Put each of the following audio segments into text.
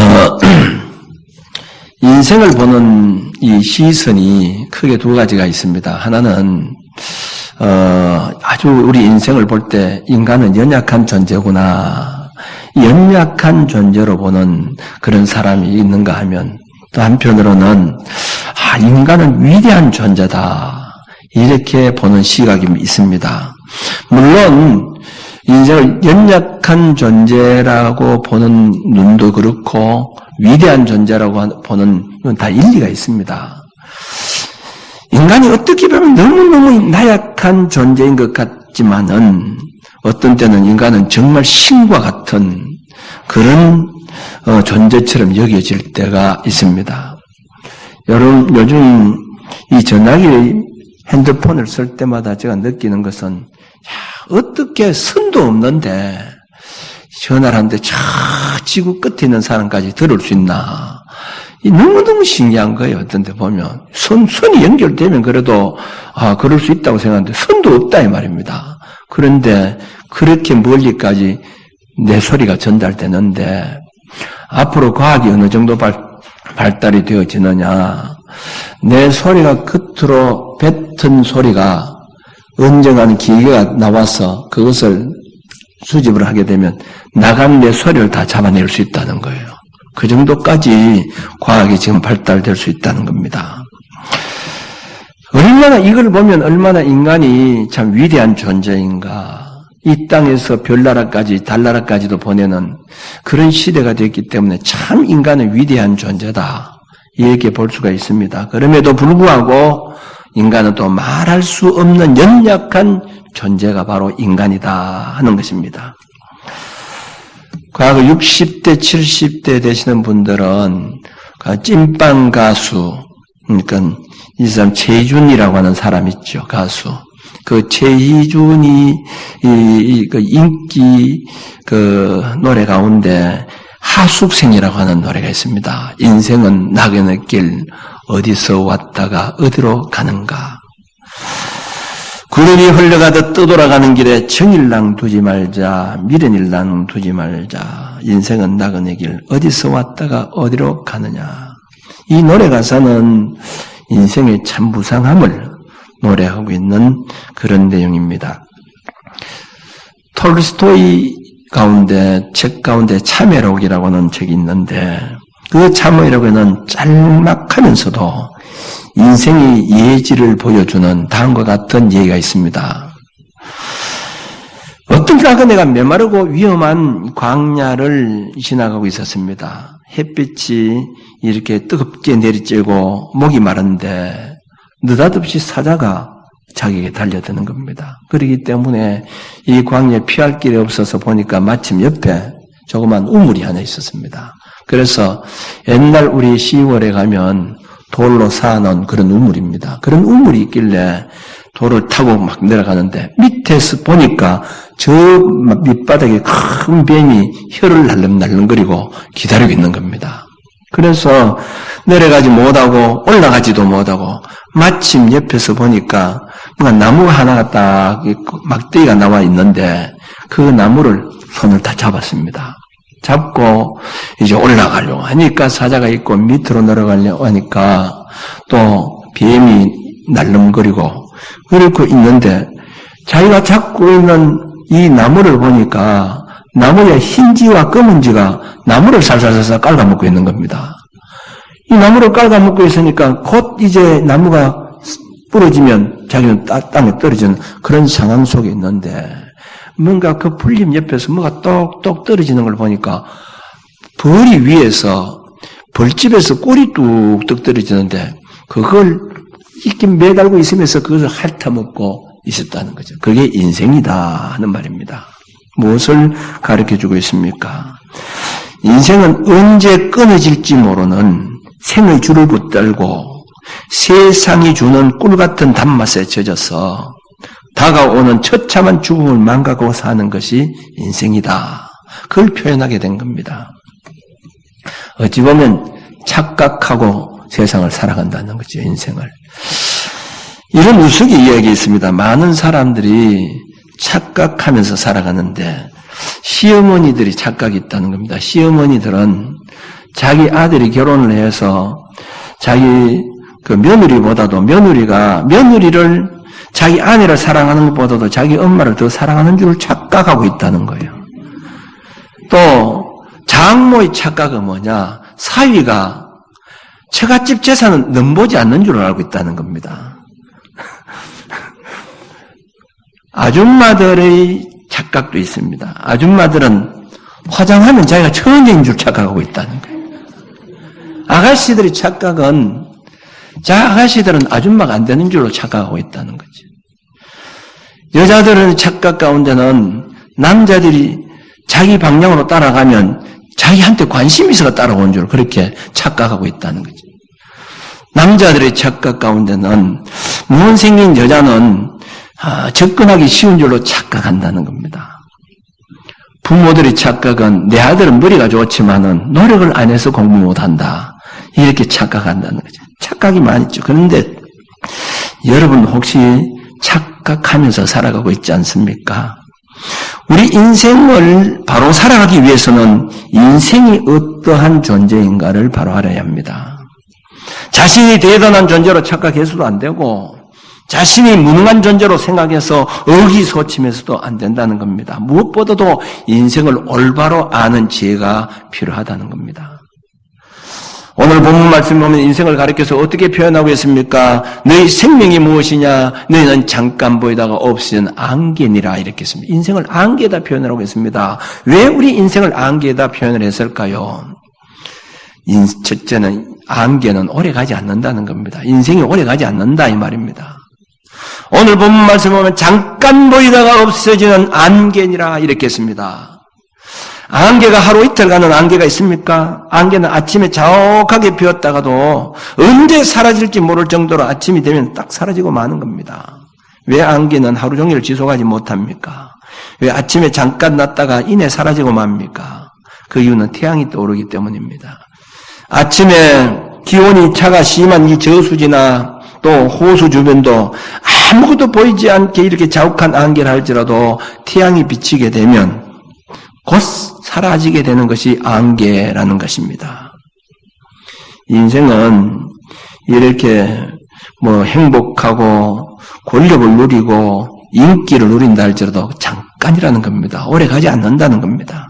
어, 인생을 보는 이 시선이 크게 두 가지가 있습니다. 하나는 어, 아주 우리 인생을 볼 때 인간은 연약한 존재구나. 연약한 존재로 보는 그런 사람이 있는가 하면 또 한편으로는 아, 인간은 위대한 존재다. 이렇게 보는 시각이 있습니다. 물론 인생을 연약한 존재라고 보는 눈도 그렇고 위대한 존재라고 보는 눈다 일리가 있습니다. 인간이 어떻게 보면 너무너무 나약한 존재인 것 같지만은 어떤 때는 인간은 정말 신과 같은 그런 어, 존재처럼 여겨질 때가 있습니다. 여러분 요즘 이 전화기 핸드폰을 쓸 때마다 제가 느끼는 것은 야, 어떻게 선도 없는데 전화를 하는데 저 지구 끝에 있는 사람까지 들을 수 있나 이 너무너무 신기한 거예요. 어떤 데 보면. 선, 선이 연결되면 그래도, 아, 그럴 수 있다고 생각하는데, 선도 없다, 이 말입니다. 그런데, 그렇게 멀리까지 내 소리가 전달되는데, 앞으로 과학이 어느 정도 발, 발달이 되어지느냐, 내 소리가 끝으로 뱉은 소리가 언젠가는 기계가 나와서 그것을 수집을 하게 되면, 나간 내 소리를 다 잡아낼 수 있다는 거예요. 그 정도까지 과학이 지금 발달될 수 있다는 겁니다. 얼마나 이걸 보면 얼마나 인간이 참 위대한 존재인가. 이 땅에서 별나라까지 달나라까지도 보내는 그런 시대가 됐기 때문에 참 인간은 위대한 존재다. 이렇게 볼 수가 있습니다. 그럼에도 불구하고 인간은 또 말할 수 없는 연약한 존재가 바로 인간이다 하는 것입니다. 과거 60대, 70대 되시는 분들은 그 찐빵 가수, 그러니까 이 사람 최희준이라고 하는 사람 있죠, 가수. 그 최희준이 이, 이, 그 인기 그 노래 가운데 하숙생이라고 하는 노래가 있습니다. 인생은 낙연의 길 어디서 왔다가 어디로 가는가. 구름이 흘러가듯 떠돌아가는 길에 정일랑 두지 말자, 미련일랑 두지 말자. 인생은 나그네 길 어디서 왔다가 어디로 가느냐. 이 노래 가사는 인생의 참 무상함을 노래하고 있는 그런 내용입니다. 톨스토이 가운데 책 가운데 참회록이라고 하는 책이 있는데 그 참회록에는 짤막하면서도 인생의 예지를 보여주는 다음과 같은 얘기가 있습니다. 어떤 나그네가 메마르고 위험한 광야를 지나가고 있었습니다. 햇빛이 이렇게 뜨겁게 내리쬐고 목이 마른데 느닷없이 사자가 자기에게 달려드는 겁니다. 그렇기 때문에 이 광야에 피할 길이 없어서 보니까 마침 옆에 조그만 우물이 하나 있었습니다. 그래서 옛날 우리 10월에 가면 돌로 쌓아놓은 그런 우물입니다. 그런 우물이 있길래 돌을 타고 막 내려가는데 밑에서 보니까 저 밑바닥에 큰 뱀이 혀를 날름날름거리고 기다리고 있는 겁니다. 그래서 내려가지 못하고 올라가지도 못하고 마침 옆에서 보니까 뭔가 나무가 하나가 딱 막대기가 나와 있는데 그 나무를 손을 다 잡았습니다. 잡고 이제 올라가려고 하니까 사자가 있고 밑으로 내려가려고 하니까 또 뱀이 날름거리고 그렇고 있는데 자기가 잡고 있는 이 나무를 보니까 나무의 흰지와 검은지가 나무를 살살살살 깔아먹고 있는 겁니다. 이 나무를 깔아먹고 있으니까 곧 이제 나무가 부러지면 자기는 땅에 떨어지는 그런 상황 속에 있는데 뭔가 그 풀림 옆에서 뭐가 똑똑 떨어지는 걸 보니까 벌이 위에서 벌집에서 꿀이 뚝뚝 떨어지는데 그걸 이렇게 매달고 있으면서 그것을 핥아먹고 있었다는 거죠. 그게 인생이다 하는 말입니다. 무엇을 가르쳐 주고 있습니까? 인생은 언제 끊어질지 모르는 생의 줄을 붙들고 세상이 주는 꿀 같은 단맛에 젖어서 다가오는 처참한 죽음을 망각하고 사는 것이 인생이다. 그걸 표현하게 된 겁니다. 어찌 보면 착각하고 세상을 살아간다는 거죠, 인생을. 이런 우스기 이야기 있습니다. 많은 사람들이 착각하면서 살아가는데, 시어머니들이 착각이 있다는 겁니다. 시어머니들은 자기 아들이 결혼을 해서 자기 그 며느리보다도 며느리가 며느리를 자기 아내를 사랑하는 것보다도 자기 엄마를 더 사랑하는 줄 착각하고 있다는 거예요. 또 장모의 착각은 뭐냐? 사위가 처갓집 재산은 넘보지 않는 줄 알고 있다는 겁니다. 아줌마들의 착각도 있습니다. 아줌마들은 화장하면 자기가 천재인 줄 착각하고 있다는 거예요. 아가씨들의 착각은 자 아가씨들은 아줌마가 안 되는 줄로 착각하고 있다는 거죠. 여자들은 착각 가운데는 남자들이 자기 방향으로 따라가면 자기한테 관심이 있어서 따라오는 줄 그렇게 착각하고 있다는 거죠. 남자들의 착각 가운데는 무언 생긴 여자는 아, 접근하기 쉬운 줄로 착각한다는 겁니다. 부모들의 착각은 내 아들은 머리가 좋지만은 노력을 안 해서 공부 못한다. 이렇게 착각한다는 거죠. 착각이 많죠. 그런데 여러분 혹시 착각하면서 살아가고 있지 않습니까? 우리 인생을 바로 살아가기 위해서는 인생이 어떠한 존재인가를 바로 알아야 합니다. 자신이 대단한 존재로 착각해서도 안 되고 자신이 무능한 존재로 생각해서 의기소침해서도 안 된다는 겁니다. 무엇보다도 인생을 올바로 아는 지혜가 필요하다는 겁니다. 오늘 본문 말씀 보면 인생을 가리켜서 어떻게 표현하고 있습니까? 너희 생명이 무엇이냐? 너희는 잠깐 보이다가 없어진 안개니라 이렇게 했습니다. 인생을 안개다 표현하고 있습니다. 왜 우리 인생을 안개다 표현을 했을까요? 인, 첫째는 안개는 오래 가지 않는다는 겁니다. 인생이 오래 가지 않는다 이 말입니다. 오늘 본문 말씀 보면 잠깐 보이다가 없어지는 안개니라 이렇게 했습니다. 안개가 하루 이틀 가는 안개가 있습니까? 안개는 아침에 자욱하게 피었다가도 언제 사라질지 모를 정도로 아침이 되면 딱 사라지고 마는 겁니다. 왜 안개는 하루 종일 지속하지 못합니까? 왜 아침에 잠깐 났다가 이내 사라지고 맙니까? 그 이유는 태양이 떠오르기 때문입니다. 아침에 기온이 차가 심한 이 저수지나 또 호수 주변도 아무것도 보이지 않게 이렇게 자욱한 안개를 할지라도 태양이 비치게 되면 곧 사라지게 되는 것이 안개라는 것입니다. 인생은 이렇게 뭐 행복하고 권력을 누리고 인기를 누린다 할지라도 잠깐이라는 겁니다. 오래 가지 않는다는 겁니다.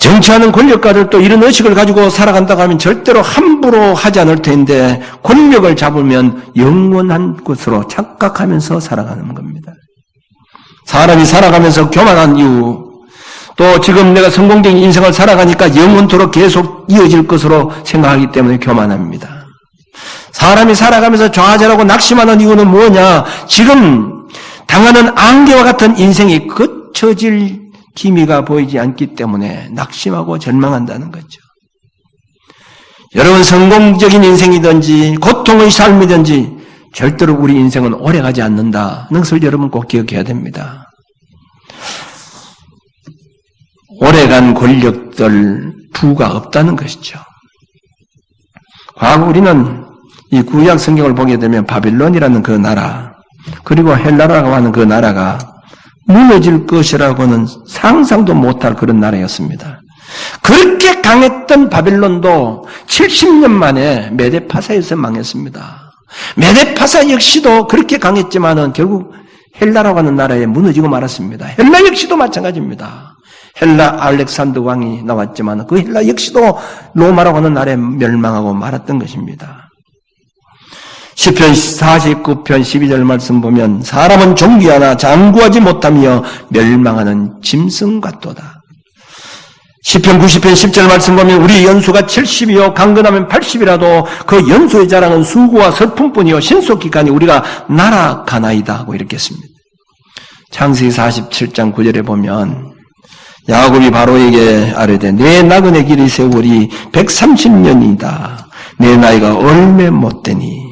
정치하는 권력가들도 이런 의식을 가지고 살아간다고 하면 절대로 함부로 하지 않을 텐데 권력을 잡으면 영원한 것으로 착각하면서 살아가는 겁니다. 사람이 살아가면서 교만한 이유, 또 지금 내가 성공적인 인생을 살아가니까 영원토록 계속 이어질 것으로 생각하기 때문에 교만합니다. 사람이 살아가면서 좌절하고 낙심하는 이유는 뭐냐? 지금 당하는 안개와 같은 인생이 그쳐질 기미가 보이지 않기 때문에 낙심하고 절망한다는 거죠. 여러분 성공적인 인생이든지 고통의 삶이든지 절대로 우리 인생은 오래가지 않는다는 것을 여러분 꼭 기억해야 됩니다. 오래간 권력들 부가 없다는 것이죠. 과거 우리는 이 구약 성경을 보게 되면 바빌론이라는 그 나라 그리고 헬라라고 하는 그 나라가 무너질 것이라고는 상상도 못할 그런 나라였습니다. 그렇게 강했던 바빌론도 70년 만에 메데파사에서 망했습니다. 메데파사 역시도 그렇게 강했지만은 결국 헬라라고 하는 나라에 무너지고 말았습니다. 헬라 역시도 마찬가지입니다. 헬라 알렉산더 왕이 나왔지만 그 헬라 역시도 로마라고 하는 나라에 멸망하고 말았던 것입니다. 시편 49편 12절 말씀 보면 사람은 종기 하나 장구하지 못하며 멸망하는 짐승 같도다. 시편 90편 10절 말씀 보면 우리 연수가 70이요 강건하면 80이라도 그 연수의 자랑은 수고와 슬픔뿐이요 신속기간이 우리가 날아가나이다 하고 이렇게 했습니다. 창세기 47장 9절에 보면 야곱이 바로에게 아뢰되 내 나그네 길의 세월이 130년이다. 내 나이가 얼매 못되니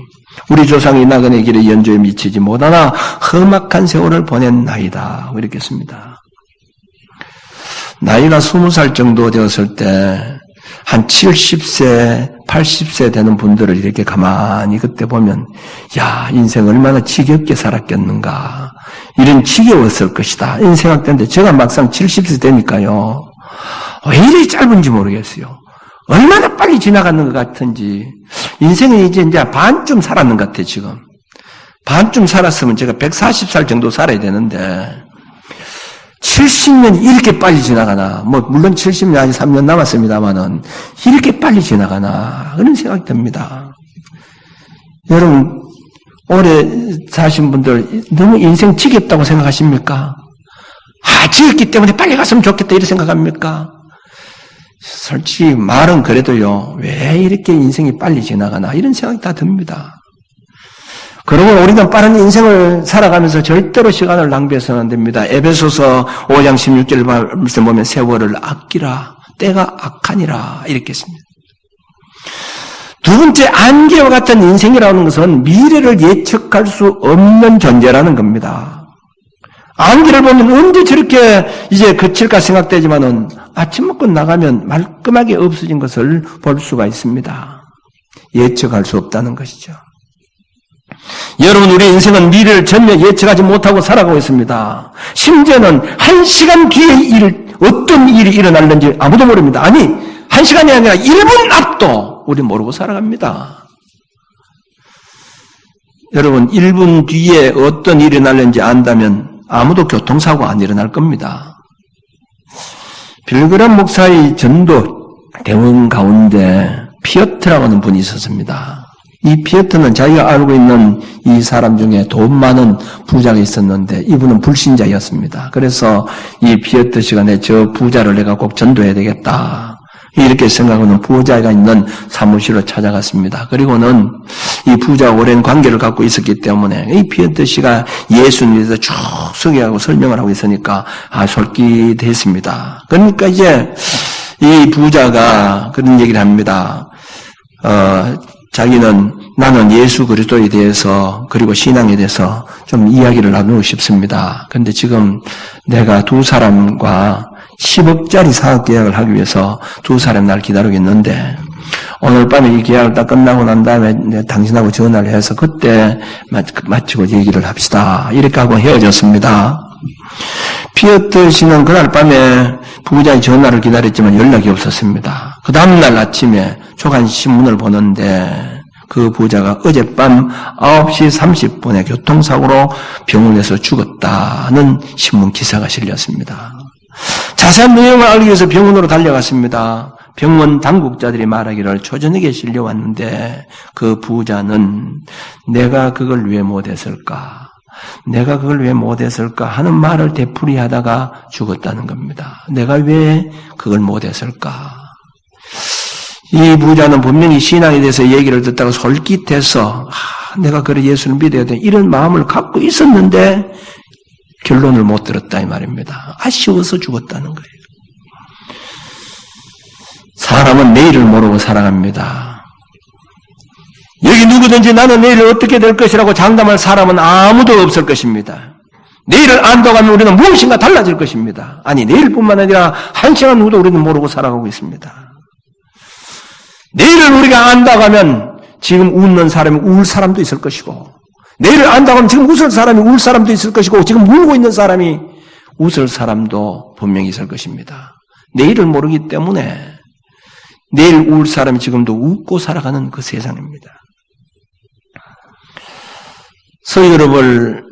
우리 조상이 나그네 길의 연조에 미치지 못하나 험악한 세월을 보낸 나이다. 이렇게 씁니다. 나이가 20살 정도 되었을 때 한 70세, 80세 되는 분들을 이렇게 가만히 그때 보면 야 인생 얼마나 지겹게 살았겠는가 이런 지겨웠을 것이다 이런 생각되는데 제가 막상 70세 되니까요 왜 이리 짧은지 모르겠어요 얼마나 빨리 지나가는 것 같은지 인생은 이제 이제 반쯤 살았는 것 같아 지금 반쯤 살았으면 제가 140살 정도 살아야 되는데 70년이 이렇게 빨리 지나가나 뭐 물론 70년 아직 3년 남았습니다만은 이렇게 빨리 지나가나 그런 생각이 듭니다. 여러분 오래 사신 분들 너무 인생 지겹다고 생각하십니까? 아 지겹기 때문에 빨리 갔으면 좋겠다 이렇게 생각합니까? 솔직히 말은 그래도요, 왜 이렇게 인생이 빨리 지나가나, 이런 생각이 다 듭니다. 그러고 우리는 빠른 인생을 살아가면서 절대로 시간을 낭비해서는 안 됩니다. 에베소서 5장 16절 말씀 보면 세월을 아끼라, 때가 악하니라, 이렇게 했습니다. 두 번째, 안개와 같은 인생이라는 것은 미래를 예측할 수 없는 존재라는 겁니다. 안개를 보면 언제 저렇게 이제 그칠까 생각되지만은 아침 먹고 나가면 말끔하게 없어진 것을 볼 수가 있습니다. 예측할 수 없다는 것이죠. 여러분, 우리 인생은 미래를 전혀 예측하지 못하고 살아가고 있습니다. 심지어는 한 시간 뒤에 일, 어떤 일이 일어날는지 아무도 모릅니다. 아니, 한 시간이 아니라 1분 앞도 우리 모르고 살아갑니다. 여러분, 1분 뒤에 어떤 일이 날는지 안다면 아무도 교통사고 안 일어날 겁니다. 빌그람 목사의 전도 대원 가운데 피어트라고 하는 분이 있었습니다. 이 피어트는 자기가 알고 있는 이 사람 중에 돈 많은 부자가 있었는데 이분은 불신자였습니다. 그래서 이 피어트 시간에 저 부자를 내가 꼭 전도해야 되겠다. 이렇게 생각하는 부자가 있는 사무실로 찾아갔습니다. 그리고는 이 부자와 오랜 관계를 갖고 있었기 때문에 이 피어트 씨가 예수님에 쭉 소개하고 설명을 하고 있으니까 아 솔깃했습니다. 그러니까 이제 이 부자가 그런 얘기를 합니다. 어, 자기는 나는 예수 그리스도에 대해서 그리고 신앙에 대해서 좀 이야기를 나누고 싶습니다. 근데 지금 내가 두 사람과 10억짜리 사업 계약을 하기 위해서 두 사람 날 기다리고 있는데 오늘 밤에 이 계약을 딱 끝나고 난 다음에 당신하고 전화를 해서 그때 마치고 얘기를 합시다. 이렇게 하고 헤어졌습니다. 피어트 씨는 그날 밤에 부부장이 전화를 기다렸지만 연락이 없었습니다. 그 다음날 아침에 조간 신문을 보는데 그 부자가 어젯밤 9시 30분에 교통사고로 병원에서 죽었다는 신문 기사가 실렸습니다. 자세한 내용을 알기 위해서 병원으로 달려갔습니다. 병원 당국자들이 말하기를 초저녁에 실려왔는데 그 부자는 내가 그걸 왜 못했을까? 내가 그걸 왜 못했을까 하는 말을 되풀이하다가 죽었다는 겁니다. 내가 왜 그걸 못했을까? 이 부자는 분명히 신앙에 대해서 얘기를 듣다가 솔깃해서 아, 내가 그래 예수를 믿어야 돼 이런 마음을 갖고 있었는데 결론을 못 들었다 이 말입니다. 아쉬워서 죽었다는 거예요. 사람은 내일을 모르고 살아갑니다. 여기 누구든지 나는 내일 어떻게 될 것이라고 장담할 사람은 아무도 없을 것입니다. 내일을 안다고 하면 우리는 무엇인가 달라질 것입니다. 아니, 내일뿐만 아니라 한 시간 후도 우리는 모르고 살아가고 있습니다. 내일을 우리가 안다고 하면 지금 웃는 사람이 울 사람도 있을 것이고, 내일을 안다고 하면 지금 웃을 사람이 울 사람도 있을 것이고, 지금 울고 있는 사람이 웃을 사람도 분명히 있을 것입니다. 내일을 모르기 때문에 내일 울 사람이 지금도 웃고 살아가는 그 세상입니다. 서유럽을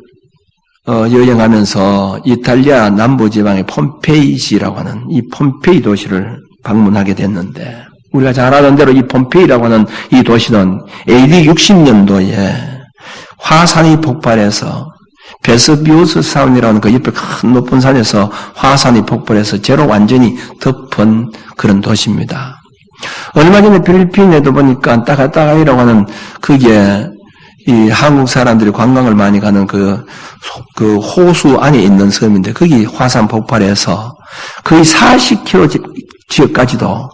어, 여행하면서 이탈리아 남부지방의 폼페이시라고 하는 이 폼페이 도시를 방문하게 됐는데 우리가 잘 아는 대로 이 폼페이라고 하는 이 도시는 AD 60년도에 화산이 폭발해서 베스비오스 사원이라는 그 옆에 큰 높은 산에서 화산이 폭발해서 제로 완전히 덮은 그런 도시입니다. 얼마 전에 필리핀에도 보니까 따가따가이라고 하는 그게 이 한국 사람들이 관광을 많이 가는 그, 그 호수 안에 있는 섬인데 거기 화산 폭발해서 거의 40km 지역까지도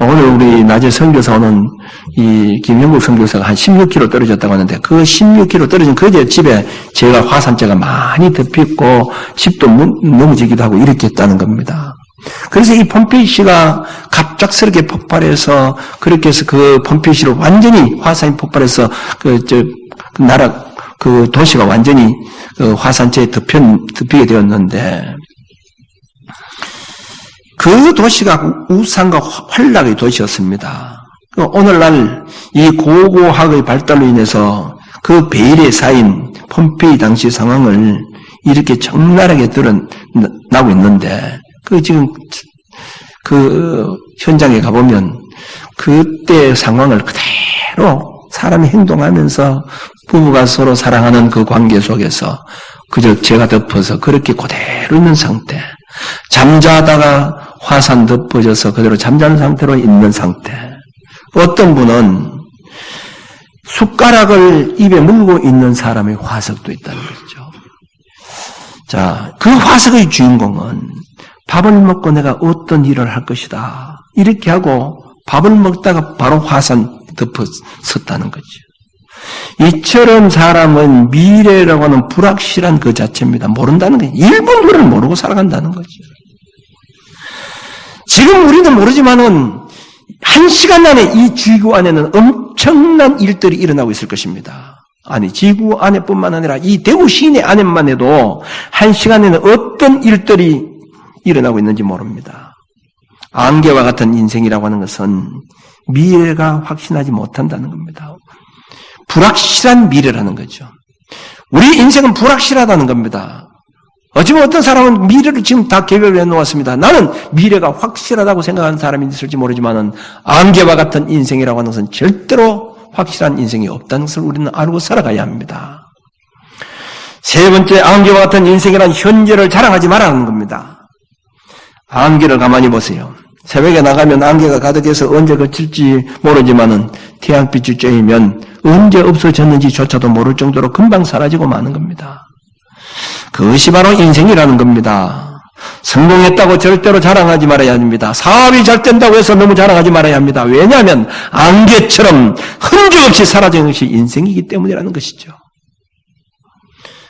오늘 우리 낮에 선교사 오는 이 김영국 선교사가 한 16km 떨어졌다고 하는데 그 16km 떨어진 그 집에 제가 화산재가 많이 덮였고 집도 넘어지기도 하고 이렇게 했다는 겁니다. 그래서 이 폼페이시가 갑작스럽게 폭발해서 그렇게 해서 그 폼페이시로 완전히 화산이 폭발해서 그저 그 나라 그 도시가 완전히 그 화산재에 덮여 덮이게 되었는데 그 도시가 우상과 활락의 도시였습니다. 그 오늘날 이 고고학의 발달로 인해서 그 베일에 쌓인 폼페이 당시 상황을 이렇게 적나라하게 드러나고 있는데 그 지금 그 현장에 가보면 그때 상황을 그대로 사람이 행동하면서 부부가 서로 사랑하는 그 관계 속에서 그저 죄가 덮어서 그렇게 그대로 있는 상태. 잠자다가 화산 덮어져서 그대로 잠자는 상태로 있는 상태. 어떤 분은 숟가락을 입에 물고 있는 사람의 화석도 있다는 거죠. 자, 그 화석의 주인공은 밥을 먹고 내가 어떤 일을 할 것이다. 이렇게 하고 밥을 먹다가 바로 화산 덮어 섰다는 거죠. 이처럼 사람은 미래라고 하는 불확실한 그 자체입니다. 모른다는. 1분 후를 모르고 살아간다는 거죠. 지금 우리는 모르지만은 한 시간 안에 이 지구 안에는 엄청난 일들이 일어나고 있을 것입니다. 아니, 지구 안에뿐만 아니라 이 대구 시내 안에만 해도 한 시간에는 어떤 일들이 일어나고 있는지 모릅니다. 안개와 같은 인생이라고 하는 것은 미래가 확신하지 못한다는 겁니다. 불확실한 미래라는 거죠. 우리 인생은 불확실하다는 겁니다. 어쩌면 어떤 사람은 미래를 지금 다 계획을 해놓았습니다. 나는 미래가 확실하다고 생각하는 사람이 있을지 모르지만은 안개와 같은 인생이라고 하는 것은 절대로 확실한 인생이 없다는 것을 우리는 알고 살아가야 합니다. 세 번째 안개와 같은 인생이란 현재를 자랑하지 말라는 겁니다. 안개를 가만히 보세요. 새벽에 나가면 안개가 가득해서 언제 그칠지 모르지만은 태양빛이 쬐이면 언제 없어졌는지조차도 모를 정도로 금방 사라지고 마는 겁니다. 그것이 바로 인생이라는 겁니다. 성공했다고 절대로 자랑하지 말아야 합니다. 사업이 잘 된다고 해서 너무 자랑하지 말아야 합니다. 왜냐하면 안개처럼 흔적 없이 사라진 것이 인생이기 때문이라는 것이죠.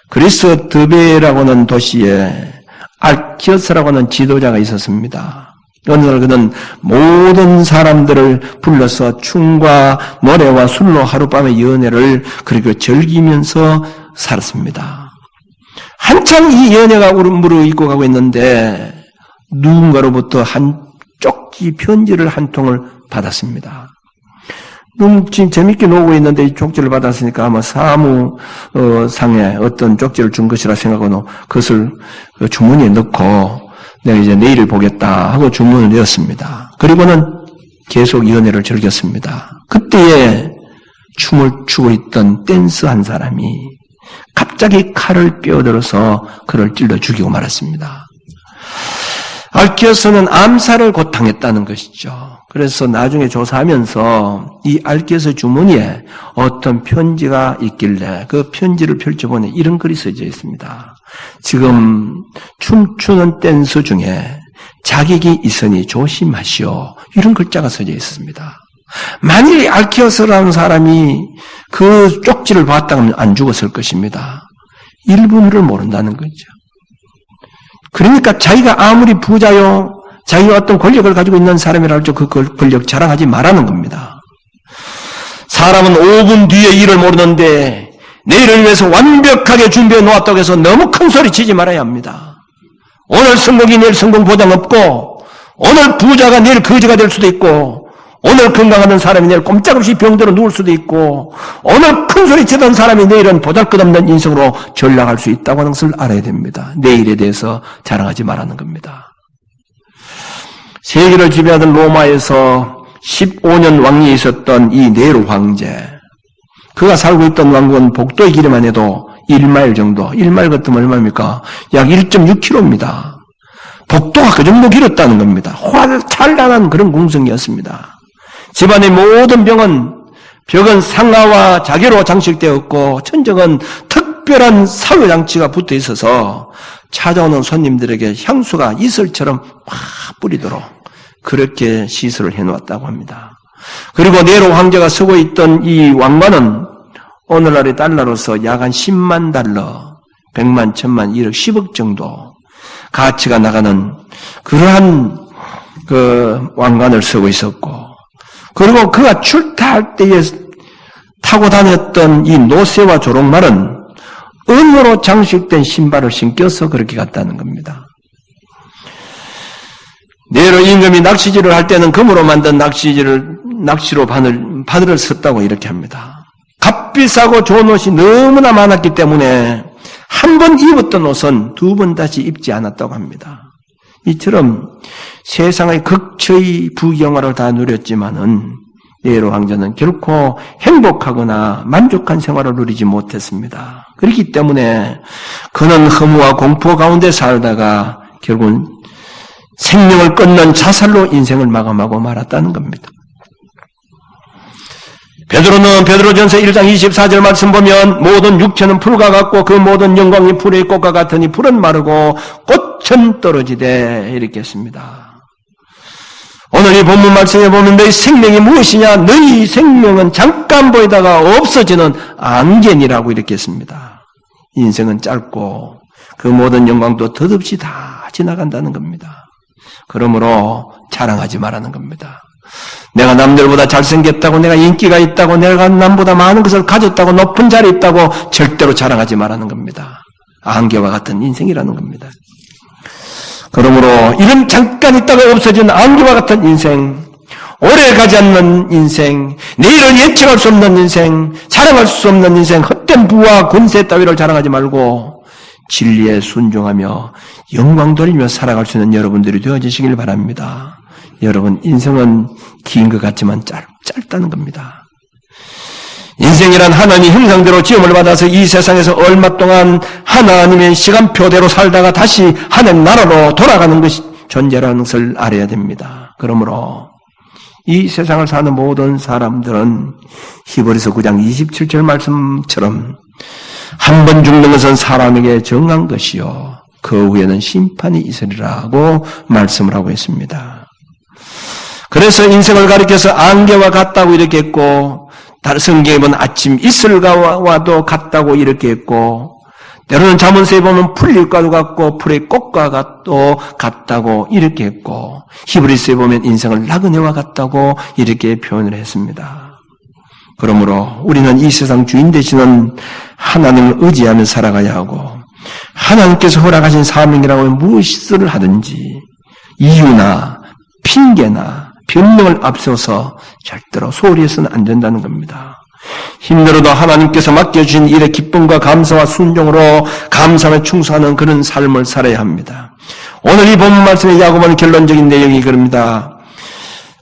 그리스 드베라고 하는 도시에 알키어스라고 하는 지도자가 있었습니다. 어느 날 그는 모든 사람들을 불러서 춤과 노래와 술로 하룻밤의 연애를 그리고 즐기면서 살았습니다. 한창 이 연애가 무르익고 가고 있는데 누군가로부터 한 쪽지 편지를 한 통을 받았습니다. 지금 재밌게 놀고 있는데 이 쪽지를 받았으니까 아마 사무상에 어떤 쪽지를 준 것이라 생각하고 그것을 그 주머니에 넣고 내가 이제 내일을 보겠다 하고 주문을 내었습니다. 그리고는 계속 연애를 즐겼습니다. 그때에 춤을 추고 있던 댄스 한 사람이 갑자기 칼을 빼어들어서 그를 찔러 죽이고 말았습니다. 알키어스는 암살을 곧 당했다는 것이죠. 그래서 나중에 조사하면서 이 알키어스 주머니에 어떤 편지가 있길래 그 편지를 펼쳐보니 이런 글이 써져 있습니다. 지금 춤추는 댄스 중에 자격이 있으니 조심하시오. 이런 글자가 써져 있습니다. 만일 알키어스라는 사람이 그 쪽지를 봤다면 안 죽었을 것입니다. 일분을 모른다는 거죠. 그러니까 자기가 아무리 부자요, 자기가 어떤 권력을 가지고 있는 사람이라 할지 그 권력 자랑하지 말라는 겁니다. 사람은 5분 뒤에 일을 모르는데 내일을 위해서 완벽하게 준비해 놓았다고 해서 너무 큰 소리 치지 말아야 합니다. 오늘 성공이 내일 성공 보장 없고 오늘 부자가 내일 거지가 될 수도 있고 오늘 건강하던 사람이 내일 꼼짝없이 병들어 누울 수도 있고 오늘 큰 소리 치던 사람이 내일은 보잘것없는 인생으로 전락할 수 있다고 하는 것을 알아야 됩니다. 내일에 대해서 자랑하지 말라는 겁니다. 세계를 지배하던 로마에서 15년 왕이 있었던 이 네로 황제 그가 살고 있던 왕국은 복도의 길이만 해도 1마일 정도 1마일 같으면 얼마입니까? 약 1.6km입니다. 복도가 그 정도 길었다는 겁니다. 활 찬란한 그런 궁성이었습니다. 집안의 모든 병은 벽은 상아와 자개로 장식되었고 천정은 특별한 사회 장치가 붙어 있어서 찾아오는 손님들에게 향수가 이슬처럼 확 뿌리도록 그렇게 시설을 해놓았다고 합니다. 그리고 네로 황제가 쓰고 있던 이 왕관은 오늘날의 달러로서 약 한 10만 달러, 100만, 1000만, 1억, 10억 정도 가치가 나가는 그러한 그 왕관을 쓰고 있었고 그리고 그가 출타할 때에 타고 다녔던 이 노새와 조롱말은 은으로 장식된 신발을 신겨서 그렇게 갔다는 겁니다. 네로 임금이 낚시질을 할 때는 금으로 만든 낚시질을 낚시로 바늘 바늘을 썼다고 이렇게 합니다. 값비싸고 좋은 옷이 너무나 많았기 때문에 한 번 입었던 옷은 두 번 다시 입지 않았다고 합니다. 이처럼 세상의 극처의 부경화를 다 누렸지만은 네로 왕자는 결코 행복하거나 만족한 생활을 누리지 못했습니다. 그렇기 때문에 그는 허무와 공포 가운데 살다가 결국은 생명을 끊는 자살로 인생을 마감하고 말았다는 겁니다. 베드로는 베드로전서 1장 24절 말씀 보면 모든 육체는 풀과 같고 그 모든 영광이 풀의 꽃과 같으니 풀은 마르고 꽃은 떨어지되 이렇게 했습니다. 오늘 이 본문 말씀에 보면 너희 생명이 무엇이냐? 너희 생명은 잠깐 보이다가 없어지는 안개니라고 이렇게 했습니다. 인생은 짧고 그 모든 영광도 덧없이 다 지나간다는 겁니다. 그러므로 자랑하지 말라는 겁니다. 내가 남들보다 잘생겼다고, 내가 인기가 있다고, 내가 남보다 많은 것을 가졌다고, 높은 자리에 있다고 절대로 자랑하지 말라는 겁니다. 안개와 같은 인생이라는 겁니다. 그러므로 이런 잠깐 있다가 없어진 안개와 같은 인생, 오래 가지 않는 인생, 내일을 예측할 수 없는 인생, 자랑할 수 없는 인생, 헛된 부와 권세 따위를 자랑하지 말고 진리에 순종하며 영광 돌리며 살아갈 수 있는 여러분들이 되어지시길 바랍니다. 여러분, 인생은 긴 것 같지만 짧, 짧다는 겁니다. 인생이란 하나님 형상대로 지음을 받아서 이 세상에서 얼마 동안 하나님의 시간표대로 살다가 다시 하나님 나라로 돌아가는 것이 존재라는 것을 알아야 됩니다. 그러므로 이 세상을 사는 모든 사람들은 히브리서 9장 27절 말씀처럼 한 번 죽는 것은 사람에게 정한 것이요 그 후에는 심판이 있으리라고 말씀을 하고 있습니다. 그래서 인생을 가리켜서 안개와 같다고 이렇게 했고 다른 성경에 보면 아침 이슬과와도 같다고 이렇게 했고 때로는 자문서에 보면 풀잎과도 같고 풀의 꽃과 또 같다고 이렇게 했고 히브리스에 보면 인생을 나그네와 같다고 이렇게 표현을 했습니다. 그러므로 우리는 이 세상 주인 되시는 하나님을 의지하며 살아가야 하고 하나님께서 허락하신 사명이라고 무엇을 하든지 이유나 핑계나 변명을 앞서서 절대로 소홀히 해서는 안 된다는 겁니다. 힘들어도 하나님께서 맡겨주신 일의 기쁨과 감사와 순종으로 감사에 충성하는 그런 삶을 살아야 합니다. 오늘 이 본문 말씀의 야고보는 결론적인 내용이 그럽니다.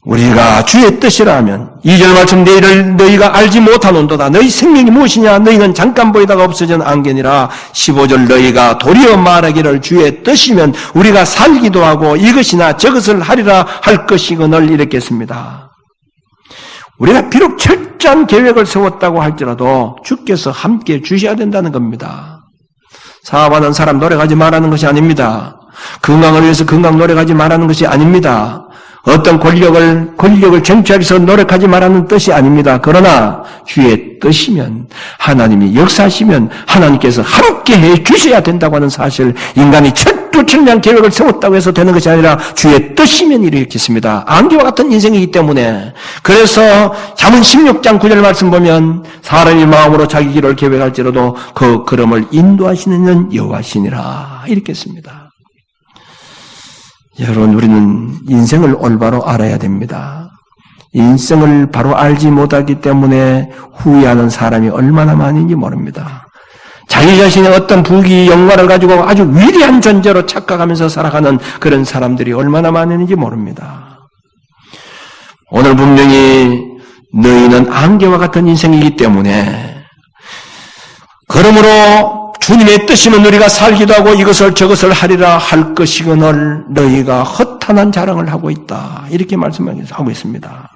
우리가 주의 뜻이라 하면 이절 말씀 내일을 너희가 알지 못하는도다. 너희 생명이 무엇이냐? 너희는 잠깐 보이다가 없어진 안개니라. 15절 너희가 도리어 말하기를 주의 뜻이면 우리가 살기도 하고 이것이나 저것을 하리라 할 것이거늘 이렇게 했습니다. 우리가 비록 철저한 계획을 세웠다고 할지라도 주께서 함께 주셔야 된다는 겁니다. 사업하는 사람 노력하지 말라는 것이 아닙니다. 건강을 위해서 건강 노력하지 말라는 것이 아닙니다. 어떤 권력을, 권력을 쟁취하기 위해서 노력하지 말라는 뜻이 아닙니다. 그러나 주의 뜻이면 하나님이 역사하시면 하나님께서 함께 해 주셔야 된다고 하는 사실, 인간이 철두철미한 계획을 세웠다고 해서 되는 것이 아니라 주의 뜻이면 이렇겠습니다. 안개와 같은 인생이기 때문에 그래서 잠언 16장 9절 말씀 보면 사람이 마음으로 자기 길을 계획할지라도 그 걸음을 인도하시는 여호와시니라 이렇게 씁니다. 여러분, 우리는 인생을 올바로 알아야 됩니다. 인생을 바로 알지 못하기 때문에 후회하는 사람이 얼마나 많은지 모릅니다. 자기 자신의 어떤 부귀, 영광을 가지고 아주 위대한 존재로 착각하면서 살아가는 그런 사람들이 얼마나 많은지 모릅니다. 오늘 분명히 너희는 안개와 같은 인생이기 때문에 그러므로 주님의 뜻이면 우리가 살기도 하고 이것을 저것을 하리라 할 것이거늘 너희가 허탄한 자랑을 하고 있다. 이렇게 말씀하고 있습니다.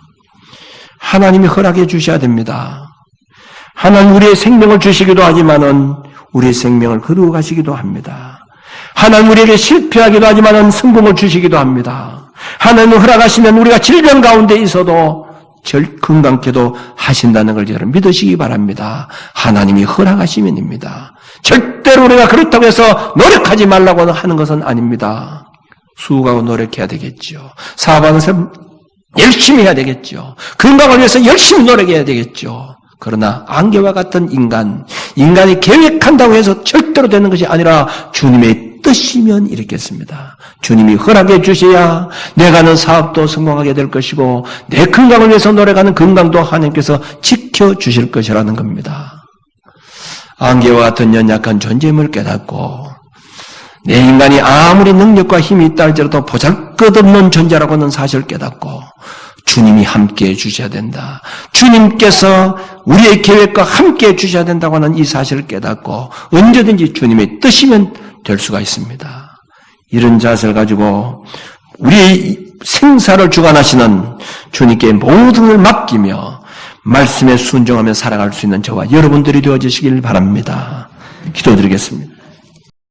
하나님이 허락해 주셔야 됩니다. 하나님 우리의 생명을 주시기도 하지만은 우리의 생명을 거두어 가시기도 합니다. 하나님 우리에게 실패하기도 하지만은 성공을 주시기도 합니다. 하나님 허락하시면 우리가 질병 가운데 있어도 절 건강케도 하신다는 걸 여러분 믿으시기 바랍니다. 하나님이 허락하시면입니다. 절대로 우리가 그렇다고 해서 노력하지 말라고 하는 것은 아닙니다. 수고하고 노력해야 되겠죠. 사업하는 사람 열심히 해야 되겠죠. 건강을 위해서 열심히 노력해야 되겠죠. 그러나 안개와 같은 인간, 인간이 계획한다고 해서 절대로 되는 것이 아니라 주님의 뜻이면 이렇겠습니다. 주님이 허락해 주셔야 내가 하는 사업도 성공하게 될 것이고 내 건강을 위해서 노력하는 건강도 하나님께서 지켜주실 것이라는 겁니다. 안개와 같은 연약한 존재임을 깨닫고 내 인간이 아무리 능력과 힘이 있다 할지라도 보잘것없는 존재라고는 사실을 깨닫고 주님이 함께 해 주셔야 된다. 주님께서 우리의 계획과 함께 해 주셔야 된다고 하는 이 사실을 깨닫고 언제든지 주님의 뜻이면 될 수가 있습니다. 이런 자세를 가지고 우리의 생사를 주관하시는 주님께 모든 걸 맡기며 말씀에 순종하며 살아갈 수 있는 저와 여러분들이 되어주시길 바랍니다. 기도드리겠습니다.